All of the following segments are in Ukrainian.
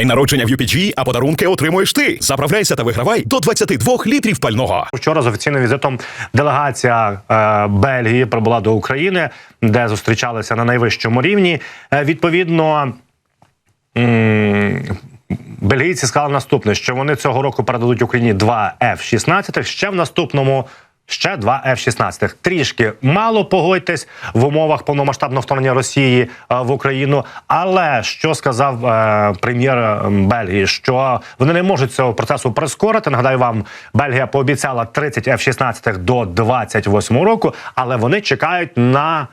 День народження в UPG, а подарунки отримуєш ти. Заправляйся та вигравай до 22 літрів пального. Вчора з офіційним візитом делегація е, Бельгії прибула до України, де зустрічалися на найвищому рівні. Е, відповідно. Бельгійці сказали наступне, що вони цього року передадуть Україні два F-16, ще в наступному ще два F-16. Трішки мало погодьтесь в умовах повномасштабного вторгнення Росії е, в Україну. Але що сказав е, прем'єр Бельгії, що вони не можуть цього процесу прискорити. Нагадаю вам, Бельгія пообіцяла 30 F-16 до 28 року, але вони чекають на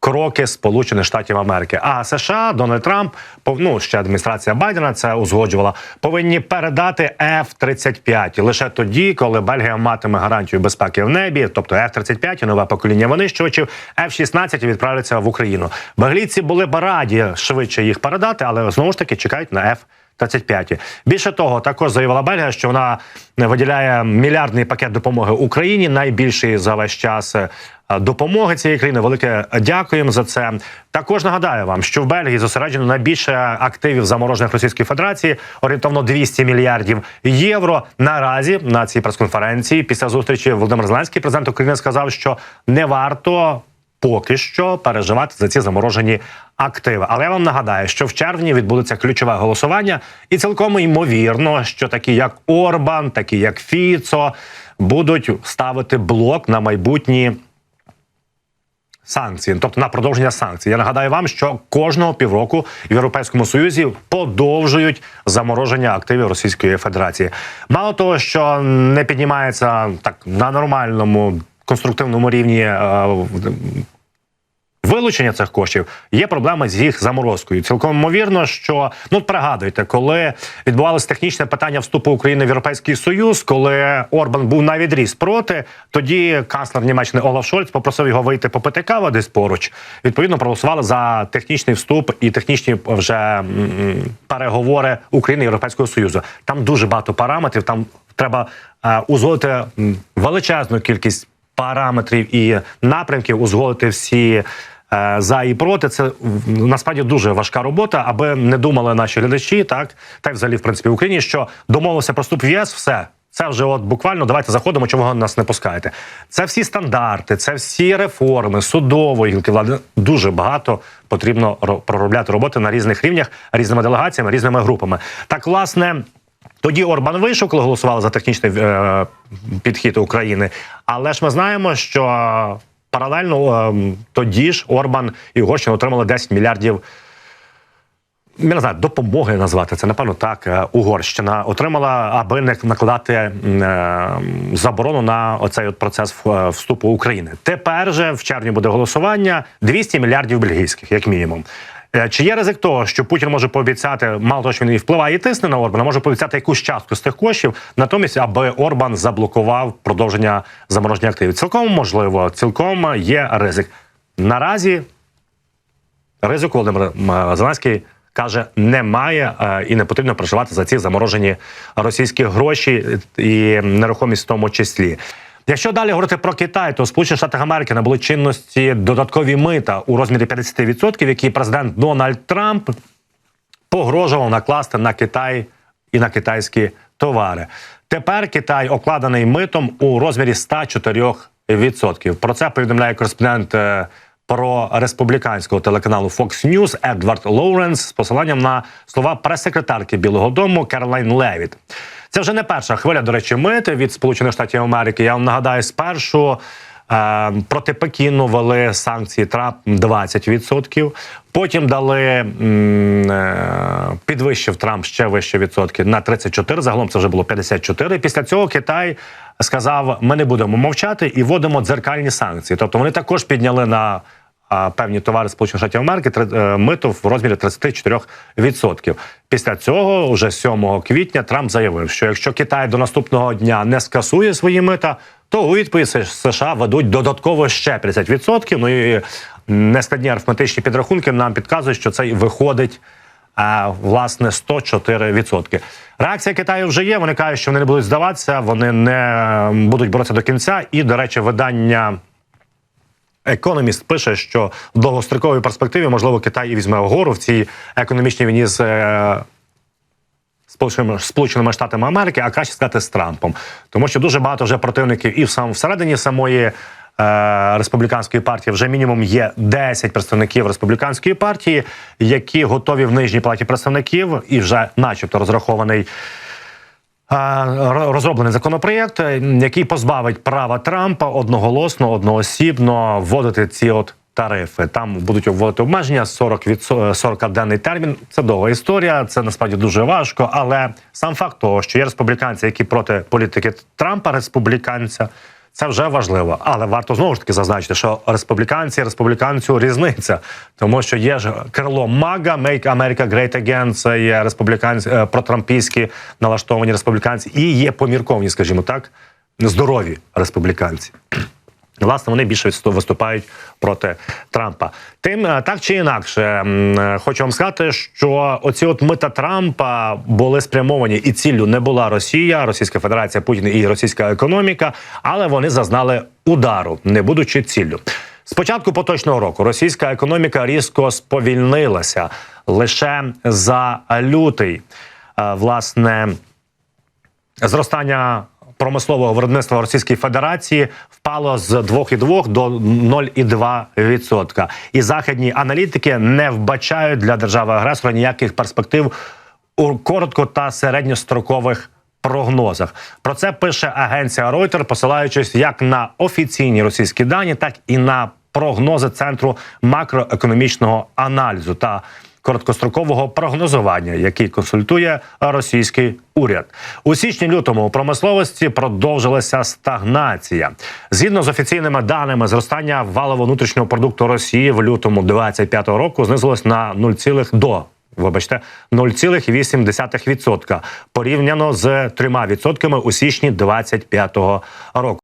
кроки Сполучених Штатів Америки. А США Дональд Трамп ну, ще адміністрація Байдена це узгоджувала. Повинні передати F-35. лише тоді, коли Бельгія матиме гарантію безпеки в небі, тобто F-35 і нове покоління винищувачів, F-16 відправляться в Україну. Баглійці були б раді швидше їх передати, але знову ж таки чекають на F-35. 25-ті. Більше того, також заявила Бельгія, що вона виділяє мільярдний пакет допомоги Україні, найбільший за весь час е, допомоги цієї країни. Велике дякуємо за це. Також нагадаю вам, що в Бельгії зосереджено найбільше активів заморожених Російської Федерації, орієнтовно 200 мільярдів євро. Наразі на цій прес-конференції після зустрічі Володимир Зеленський, президент України сказав, що не варто поки що переживати за ці заморожені активи. Але я вам нагадаю, що в червні відбудеться ключове голосування, і цілком ймовірно, що такі як Орбан, такі як Фіцо, будуть ставити блок на майбутні. Санкції, тобто на продовження санкцій. Я нагадаю вам, що кожного півроку в Європейському Союзі подовжують замороження активів Російської Федерації. Мало того, що не піднімається так на нормальному конструктивному рівні е, вилучення цих коштів, є проблема з їх заморозкою. Цілком ймовірно, що ну пригадуйте, коли відбувалося технічне питання вступу України в Європейський Союз, коли Орбан був на відріз проти, тоді канцлер Німеччини Олаф Шольц попросив його вийти попити каву десь поруч. Відповідно, проголосували за технічний вступ і технічні вже переговори України Європейського Союзу. Там дуже багато параметрів. Там треба е, узгодити величезну кількість параметрів і напрямків, узгодити всі. е, За і проти це насправді дуже важка робота, аби не думали наші глядачі, так та й взагалі в принципі в Україні, що домовився про вступ в ЄС, все це вже от буквально давайте заходимо, чому ви нас не пускаєте. Це всі стандарти, це всі реформи судової гілки влади. Дуже багато потрібно ро- проробляти роботи на різних рівнях, різними делегаціями, різними групами. Так, власне. Тоді Орбан вийшов, коли голосували за технічний е, підхід України. Але ж ми знаємо, що паралельно е, тоді ж Орбан і Угорщина отримали 10 мільярдів. Я не знаю, допомоги назвати це, напевно, так. е, Угорщина отримала, аби не накладати е, заборону на оцей от процес е, вступу України. Тепер же в червні буде голосування 200 мільярдів бельгійських, як мінімум. Е, Чи є ризик того, що Путін може пообіцяти, мало того, що він і впливає і тисне на Орбана, може пообіцяти якусь частку з тих коштів, натомість, аби Орбан заблокував продовження замороження активів? Цілком можливо, цілком є ризик. Наразі ризику Володимир Зеленський каже, немає е, і не потрібно переживати за ці заморожені російські гроші і нерухомість в тому числі. Якщо далі говорити про Китай, то Сполучені Штати Америки набули чинності додаткові мита у розмірі 50%, які президент Дональд Трамп погрожував накласти на Китай і на китайські товари. Тепер Китай окладений митом у розмірі 104%. Про це повідомляє кореспондент е, про республіканського телеканалу Fox News Едвард Лоуренс з посиланням на слова прес-секретарки Білого Дому Керолайн Левіт. Це вже не перша хвиля, до речі, мити від Сполучених Штатів Америки. Я вам нагадаю, спершу е, проти Пекіну ввели санкції Трамп 20%. Потім дали е, підвищив Трамп ще вище відсотки на 34, Загалом це вже було 54. Після цього Китай сказав: ми не будемо мовчати і вводимо дзеркальні санкції. Тобто вони також підняли на певні товари Сполучених Штатів Америки е, мито в розмірі 34%. Після цього, вже 7 квітня, Трамп заявив, що якщо Китай до наступного дня не скасує свої мита, то у відповідь США ведуть додатково ще 50%. Ну і нескладні арифметичні підрахунки нам підказують, що це виходить. А власне 104%. Реакція Китаю вже є. Вони кажуть, що вони не будуть здаватися, вони не будуть боротися до кінця. І, до речі, видання Економіст пише, що в довгостроковій перспективі можливо Китай і візьме вгору в цій економічній війні з. е, Сполученими Сполученими Штатами Америки, а краще сказати з Трампом, тому що дуже багато вже противників і в сам всередині самої е, республіканської партії вже мінімум є 10 представників республіканської партії, які готові в нижній палаті представників і вже, начебто, розрахований. Ро- Розроблений законопроєкт, е, який позбавить права Трампа одноголосно, одноосібно вводити ці от тарифи. Там будуть вводити обмеження 40 від 40-денний термін. Це довга історія. Це насправді дуже важко. Але сам факт того, що є республіканці, які проти політики Трампа, республіканця. Це вже важливо, але варто знову ж таки зазначити, що республіканці, республіканцю різниця, тому що є ж крило МАГА, Make America Great Again, це є республіканці е, протрампійські налаштовані республіканці, і є помірковні, скажімо так, здорові республіканці. Власне, вони більше виступають проти Трампа. Тим е, так чи інакше, е, хочу вам сказати, що оці от мита Трампа були спрямовані, і ціллю не була Росія, Російська Федерація, Путін і російська економіка, але вони зазнали удару, не будучи ціллю. З початку поточного року російська економіка різко сповільнилася лише за лютий. Е, Власне, зростання промислового виробництва Російської Федерації впало з 2,2 до 0,2%. І західні аналітики не вбачають для держави агресора ніяких перспектив у коротко та середньострокових. Прогнозах про це пише агенція Reuters, посилаючись як на офіційні російські дані, так і на прогнози центру макроекономічного аналізу та короткострокового прогнозування, який консультує російський уряд. У січні-лютому у промисловості продовжилася стагнація. Згідно з офіційними даними, зростання валового внутрішнього продукту Росії в лютому 2025 року знизилось на 0, до Вибачте, 0,8% порівняно з 3% у січні 2025 року.